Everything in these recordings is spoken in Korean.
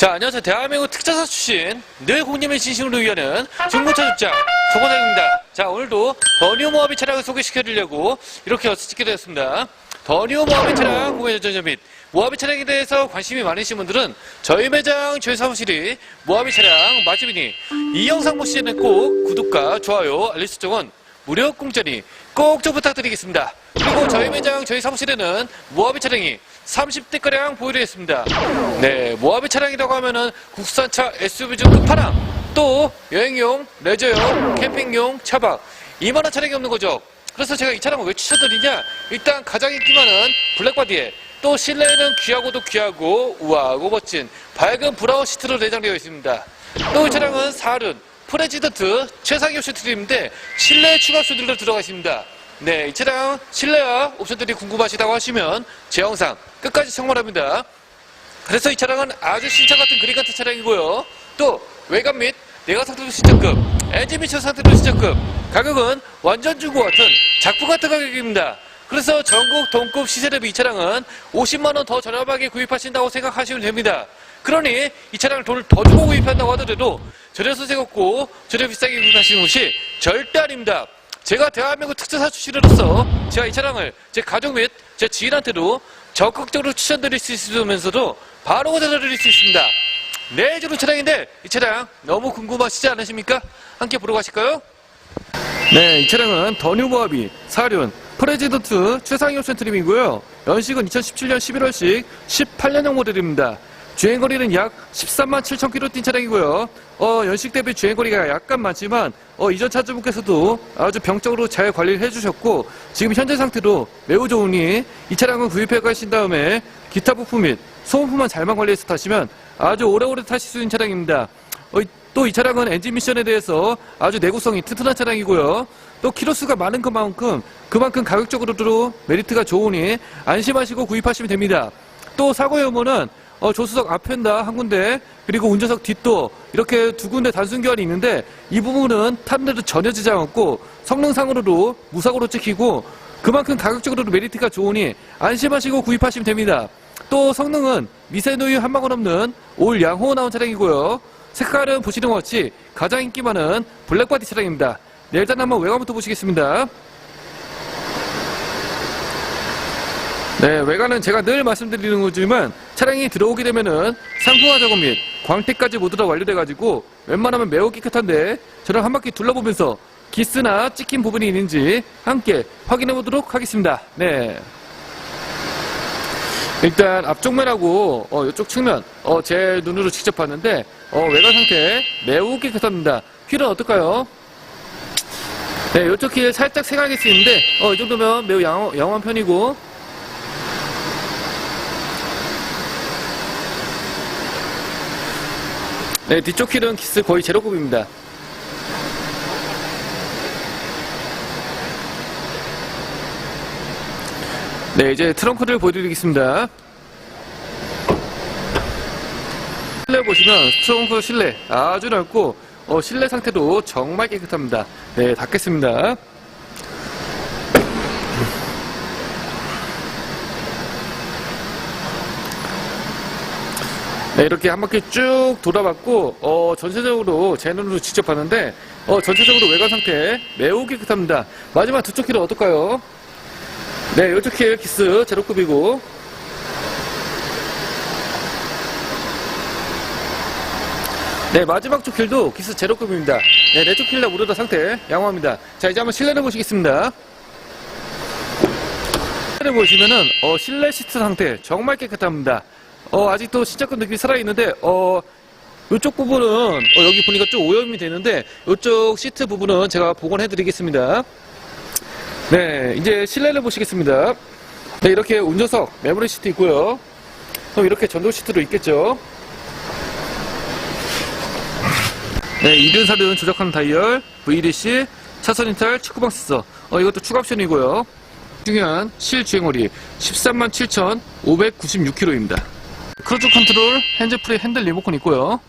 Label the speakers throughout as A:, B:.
A: 자, 안녕하세요. 대한민국 특전사 출신 늘 국님의 진심으로 위하는 중고차 주장 조건장입니다. 자, 오늘도 더뉴 모하비 차량을 소개시켜드리려고 이렇게 어서 찍게 되었습니다. 더뉴 모하비 차량 구매 전전 및 모하비 차량에 대해서 관심이 많으신 분들은 저희 매장, 저희 사무실이 모하비 차량 맛집이니 이 영상 보시는 꼭 구독과 좋아요, 알림 설정은 무료 공짜니 꼭 좀 부탁드리겠습니다. 그리고 저희 매장, 저희 사무실에는 모하비 차량이 30대가량 보유되어 있습니다. 네, 모하비 차량이라고 하면은 국산차 SUV 중 끝판왕, 또 여행용, 레저용, 캠핑용, 차박, 이만한 차량이 없는 거죠. 그래서 제가 이 차량을 왜 추천드리냐? 일단 가장 인기 많은 블랙바디에 또 실내에는 귀하고도 귀하고 우아하고 멋진 밝은 브라운 시트로 내장되어 있습니다. 또 이 차량은 사륜, 프레지던트 최상위 옵션 트림인데 실내 추가 옵션들도 들어가 있습니다. 네, 이 차량 실내와 옵션들이 궁금하시다고 하시면 제 영상 끝까지 청문합니다. 그래서 이 차량은 아주 신차 같은 그린 같은 차량이고요. 또 외관 및 내각 상태도 신차급, 엔진 미션 상태도 신차급, 가격은 완전 중고 같은 작품 같은 가격입니다. 그래서 전국 동급 시세 대비 이 차량은 50만 원 더 저렴하게 구입하신다고 생각하시면 됩니다. 그러니 이 차량을 돈을 더 주고 구입한다고 하더라도 절여서 새겁고 절여 비싸게 구입하시는 것이 절대 아닙니다. 제가 대한민국 특전사 출신으로서 제가 이 차량을 제 가족 및 제 지인한테도 적극적으로 추천드릴 수 있으면서도 바로 거절드릴 수 있습니다. 네, 주는 차량인데 이 차량 너무 궁금하시지 않으십니까? 함께 보러 가실까요? 네, 이 차량은 더뉴 모하비, 사륜, 프레지던트 최상위 옵션 트림이고요. 연식은 2017년 11월식 18년형 모델입니다. 주행거리는 약 13만 7천 킬로 뛴 차량이고요. 어, 연식 대비 주행거리가 약간 많지만 어, 이전 차주분께서도 아주 병적으로 잘 관리를 해주셨고 지금 현재 상태도 매우 좋으니 이 차량은 구입해 가신 다음에 기타 부품 및 소모품만 잘만 관리해서 타시면 아주 오래오래 타실 수 있는 차량입니다. 어, 또이 차량은 엔진 미션에 대해서 아주 내구성이 튼튼한 차량이고요. 또 키로수가 많은 그만큼 그만큼 가격적으로도 메리트가 좋으니 안심하시고 구입하시면 됩니다. 또 사고 여부는 어, 조수석 앞엔다 한 군데 그리고 운전석 뒷도 이렇게 두 군데 단순 교환이 있는데 이 부분은 데도 전혀 지장 없고 성능상으로도 무사고로 찍히고 그만큼 가격적으로도 메리트가 좋으니 안심하시고 구입하시면 됩니다. 또 성능은 미세노유 한 방울 없는 올 양호 나온 차량이고요. 색깔은 보시는 것 같이 가장 인기 많은 블랙바디 차량입니다. 네, 일단 한번 외관부터 보시겠습니다. 네, 외관은 제가 늘 말씀드리는 거지만 차량이 들어오게 되면은 상품화 작업 및 광택까지 모두 다 완료돼가지고 웬만하면 매우 깨끗한데 저랑 한 바퀴 둘러보면서 기스나 찍힌 부분이 있는지 함께 확인해 보도록 하겠습니다. 네. 일단 앞쪽면하고 어, 이쪽 측면 어, 제 눈으로 직접 봤는데 어, 외관 상태 매우 깨끗합니다. 휠은 어떨까요? 네, 이쪽 휠 살짝 생각이 쓰이는데 어, 이 정도면 매우 양호, 양호한 편이고 네, 뒤쪽 휠은 기스 거의 제로급입니다. 네, 이제 트렁크를 보여드리겠습니다. 실내 보시면 트렁크 실내 아주 넓고 어, 실내 상태도 정말 깨끗합니다. 네, 닫겠습니다. 네, 이렇게 한 바퀴 쭉 돌아봤고, 어, 전체적으로 제 눈으로 직접 봤는데, 어, 전체적으로 외관 상태 매우 깨끗합니다. 마지막 두쪽 킬은 어떨까요? 네, 이쪽 킬 기스 제로급이고, 네, 마지막 쪽 킬도 기스 제로급입니다. 네, 내쪽 킬다 무료 다 상태 양호합니다. 자, 이제 한번 실내를 보시겠습니다. 실내를 보시면은, 어, 실내 시트 상태 정말 깨끗합니다. 어, 아직도 신차급 느낌이 살아있는데, 어, 이쪽 부분은, 어, 여기 보니까 좀 오염이 되는데, 이쪽 시트 부분은 제가 복원해 드리겠습니다. 네, 이제 실내를 보시겠습니다. 네, 이렇게 운전석, 메모리 시트 있고요. 또 이렇게 전동 시트도 있겠죠. 네, 이륜사륜 조작하는 다이얼, VDC, 차선 인탈, 축구방 센서. 어, 이것도 추가 옵션이고요. 중요한 실주행거리 13만 7,596km입니다. 크루즈 컨트롤, 핸즈프리 핸들 리모컨 있고요.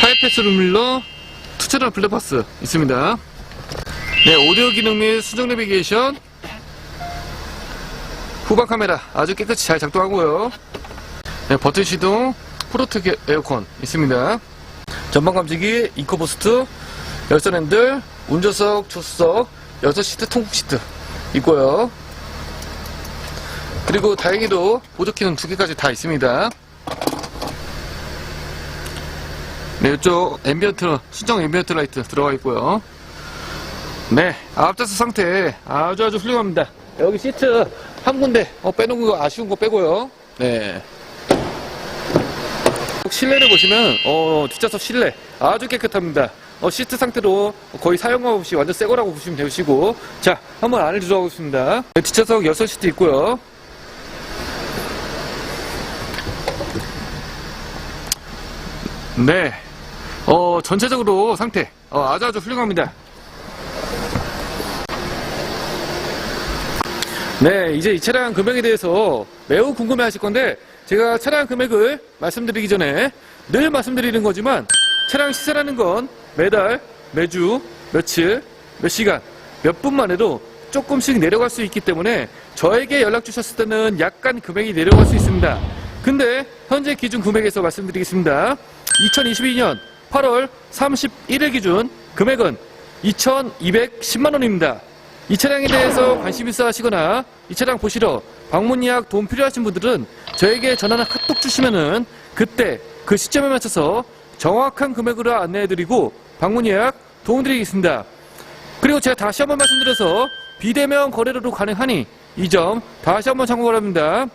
A: 하이패스 룸밀러, 투체널 블랙박스 있습니다. 네, 오디오 기능 및 수정 내비게이션, 후방 카메라 아주 깨끗이 잘 작동하고요. 네, 버튼 시동, 게- 에어컨 있습니다. 전방 감지기, 이코보스트, 열선 핸들, 운전석, 조수석, 6시트 통풍 시트 있고요. 그리고 다행히도 보조키는 두 개까지 다 있습니다. 네, 이쪽 앰비언트, 수정 앰비언트 라이트 들어가 있고요. 네, 앞좌석 상태 아주 아주 훌륭합니다. 여기 시트 한 군데 어, 빼놓은 거 아쉬운 거 빼고요. 네. 실내를 보시면 어, 뒷좌석 실내 아주 깨끗합니다. 어, 시트 상태로 거의 사용감 없이 완전 새 거라고 보시면 되시고 자 한번 안을 들어가겠습니다. 네, 뒷좌석 6시트 있고요. 네, 어, 전체적으로 상태 어, 아주 아주 훌륭합니다. 네, 이제 이 차량 금액에 대해서 매우 궁금해 하실 건데, 제가 차량 금액을 말씀드리기 전에 늘 말씀드리는 거지만, 차량 시세라는 건 매달, 매주, 며칠, 몇 시간, 몇 분만 해도 조금씩 내려갈 수 있기 때문에 저에게 연락 주셨을 때는 약간 금액이 내려갈 수 있습니다. 근데 현재 기준 금액에서 말씀드리겠습니다. 2022년 8월 31일 기준 금액은 2,210만 원입니다. 이 차량에 대해서 관심 있어 하시거나 이 차량 보시러 방문 예약 도움 필요하신 분들은 저에게 전화나 카톡 주시면은 그때 그 시점에 맞춰서 정확한 금액으로 안내해드리고 방문 예약 도움드리겠습니다. 그리고 제가 다시 한번 말씀드려서 비대면 거래로도 가능하니 이 점 다시 한번 참고 바랍니다.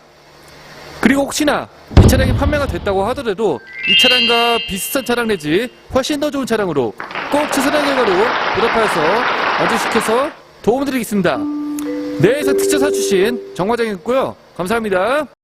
A: 그리고 혹시나 이 차량이 판매가 됐다고 하더라도 이 차량과 비슷한 차량 내지 훨씬 더 좋은 차량으로 꼭 최선의 결과로 보답하여서 완주시켜서 도움드리겠습니다. 내에서 특차 사주신 정과장이었고요. 감사합니다.